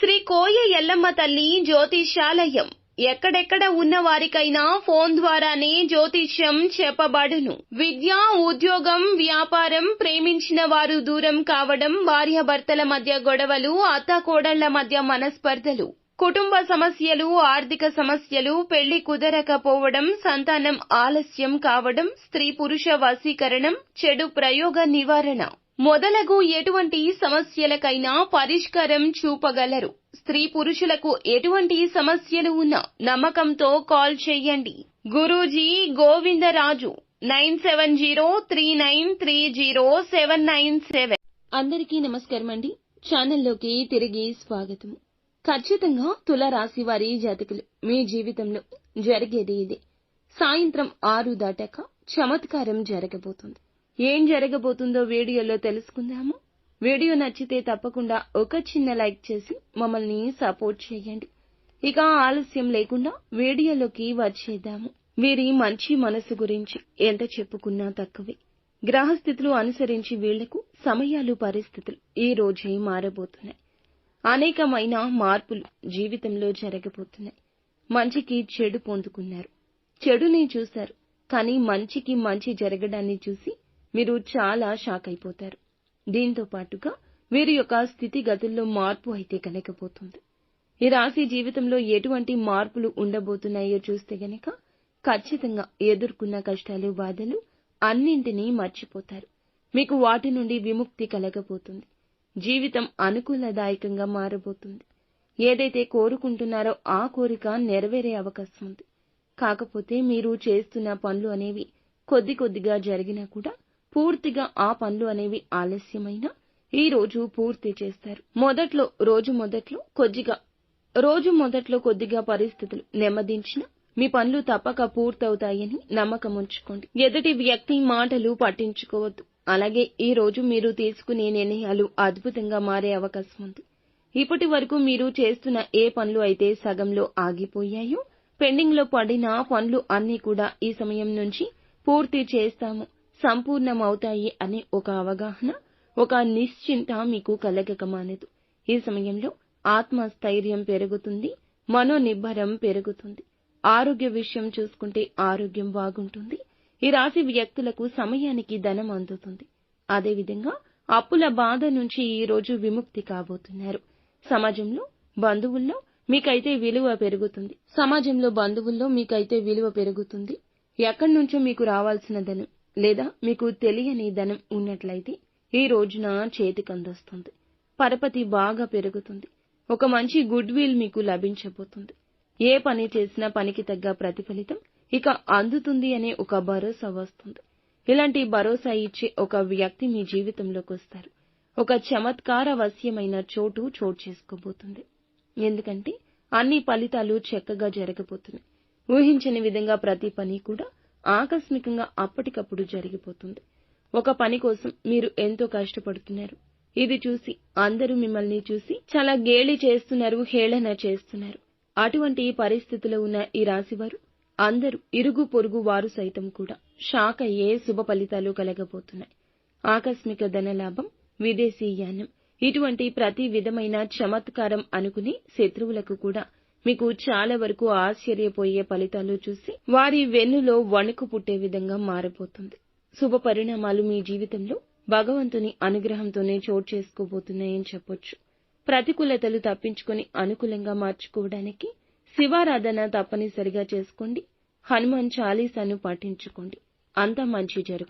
శ్రీ కోయ ఎల్లమ్మ తల్లి జ్యోతిష్యాలయం. ఎక్కడెక్కడ ఉన్న వారికైనా ఫోన్ ద్వారానే జ్యోతిష్యం చెప్పబడును. విద్య ఉద్యోగం వ్యాపారం ప్రేమించిన వారు దూరం కావడం భార్యాభర్తల మధ్య గొడవలు అత్తాకోడళ్ళ మధ్య మనస్పర్ధలు. కుటుంబ సమస్యలు ఆర్థిక సమస్యలు పెళ్ళి కుదరకపోవడం సంతానం ఆలస్యం కావడం స్త్రీ పురుష వశీకరణం చెడు ప్రయోగ నివారణ. మొదలగు ఎటువంటి సమస్యలకైనా పరిష్కారం చూపగలరు. స్త్రీ పురుషులకు ఎటువంటి సమస్యలు ఉన్నా నమ్మకంతో కాల్ చేయండి. Guruji Govindaraju nine seven zero three nine three zero seven nine seven. అందరికీ నమస్కారం అండి ఛానల్లోకి తిరిగి స్వాగతం. ఖచ్చితంగా తుల రాశి వారి జాతకులు మీ జీవితంలో జరిగేది ఇది. సాయంత్రం ఆరు దాటాక చమత్కారం జరగబోతుంది. ఏం జరగబోతుందో వీడియోలో తెలుసుకుందాము. వీడియో నచ్చితే తప్పకుండా ఒక చిన్న లైక్ చేసి మమ్మల్ని సపోర్ట్ చేయండి. ఇక ఆలస్యం లేకుండా వీడియోలోకి వచ్చేద్దాము. వీరి మంచి మనసు గురించి ఎంత చెప్పుకున్నా తక్కువే. గ్రహస్థితులు అనుసరించి వీళ్ళకు సమయాలు పరిస్థితులు ఈ రోజే మారబోతున్నాయి. అనేకమైన మార్పులు జీవితంలో జరగబోతున్నాయి. మంచికి చెడు పొందుకున్నారు. చెడుని చూశారు కానీ మంచికి మంచి జరగడాన్ని చూసి మీరు చాలా షాక్ అయిపోతారు. దీంతో పాటుగా వీరి యొక్క స్థితిగతుల్లో మార్పు అయితే కలగబోతుంది ఈ రాశి జీవితంలో ఎటువంటి మార్పులు ఉండబోతున్నాయో చూస్తే గనక ఖచ్చితంగా ఎదుర్కొన్న కష్టాలు బాధలు అన్నింటినీ మర్చిపోతారు. మీకు వాటి నుండి విముక్తి కలగబోతుంది. జీవితం అనుకూలదాయకంగా మారబోతుంది. ఏదైతే కోరుకుంటున్నారో ఆ కోరిక నెరవేరే అవకాశం ఉంది. కాకపోతే మీరు చేస్తున్న పనులు అనేవి కొద్ది కొద్దిగా జరిగినా కూడా పూర్తిగా ఆ పనులు అనేవి ఆలస్యమైనా ఈ రోజు పూర్తి చేస్తారు. మొదట్లో రోజు మొదట్లో కొద్దిగా రోజు మొదట్లో కొద్దిగా పరిస్థితులు నెమ్మదించిన మీ పనులు తప్పక పూర్తవుతాయని నమ్మకం ఉంచుకోండి. ఎదుటి వ్యక్తి మాటలు పట్టించుకోవద్దు. అలాగే ఈ రోజు మీరు తీసుకునే నిర్ణయాలు అద్భుతంగా మారే అవకాశం ఉంది. ఇప్పటి వరకు మీరు చేస్తున్న ఏ పనులు అయితే సగంలో ఆగిపోయాయో పెండింగ్లో పడిన పనులు అన్నీ కూడా ఈ సమయం నుంచి పూర్తి చేస్తాము సంపూర్ణమవుతాయి అనే ఒక అవగాహన ఒక నిశ్చింత మీకు కలగక మానదు. ఈ సమయంలో ఆత్మస్థైర్యం పెరుగుతుంది మనోనిబ్బరం పెరుగుతుంది. ఆరోగ్య విషయం చూసుకుంటే ఆరోగ్యం బాగుంటుంది ఈ రాశి వ్యక్తులకు సమయానికి ధనం అందుతుంది. అదేవిధంగా అప్పుల బాధ నుంచి ఈ రోజు విముక్తి కాబోతున్నారు. సమాజంలో బంధువుల్లో మీకైతే విలువ పెరుగుతుంది. సమాజంలో బంధువుల్లో మీకైతే విలువ పెరుగుతుంది. ఎక్కడి నుంచో మీకు రావాల్సిన ధనం లేదా మీకు తెలియని ధనం ఉన్నట్లయితే ఈ రోజున చేతికందొస్తుంది. పరపతి బాగా పెరుగుతుంది. ఒక మంచి గుడ్ విల్ మీకు లభించబోతుంది. ఏ పని చేసినా పనికి తగ్గ ప్రతిఫలితం ఇక అందుతుంది అనే ఒక భరోసా వస్తుంది. ఇలాంటి భరోసా ఇచ్చే ఒక వ్యక్తి మీ జీవితంలోకి వస్తారు. ఒక చమత్కార వశ్యమైన చోటు చోటు చేసుకోబోతుంది. ఎందుకంటే అన్ని ఫలితాలు చక్కగా జరగబోతున్నాయి. ఊహించని విధంగా ప్రతి పని కూడా ఆకస్మికంగా అప్పటికప్పుడు జరిగిపోతుంది. ఒక పని కోసం మీరు ఎంతో కష్టపడుతున్నారు. ఇది చూసి అందరూ మిమ్మల్ని చూసి చాలా గేలి చేస్తున్నారు హేళన చేస్తున్నారు. అటువంటి పరిస్థితిలో ఉన్న ఈ రాశివారు అందరూ ఇరుగు పొరుగు వారు సైతం కూడా షాక్ అయ్యే శుభ ఫలితాలు కలగబోతున్నాయి. ఆకస్మిక ధనలాభం విదేశీయానం ఇటువంటి ప్రతి విధమైన చమత్కారం అనుకుని శత్రువులకు కూడా మీకు చాలా వరకు ఆశ్చర్యపోయే ఫలితాలు చూసి వారి వెన్నులో వణుకు పుట్టే విధంగా మారిపోతుంది శుభ పరిణామాలు మీ జీవితంలో భగవంతుని అనుగ్రహంతోనే చోటు చేసుకోబోతున్నాయని చెప్పొచ్చు. ప్రతికూలతలు తప్పించుకొని అనుకూలంగా మార్చుకోవడానికి శివారాధన తప్పనిసరిగా చేసుకోండి. హనుమాన్ చాలీసాను పఠించుకోండి అంతా మంచి జరుగుతుంది.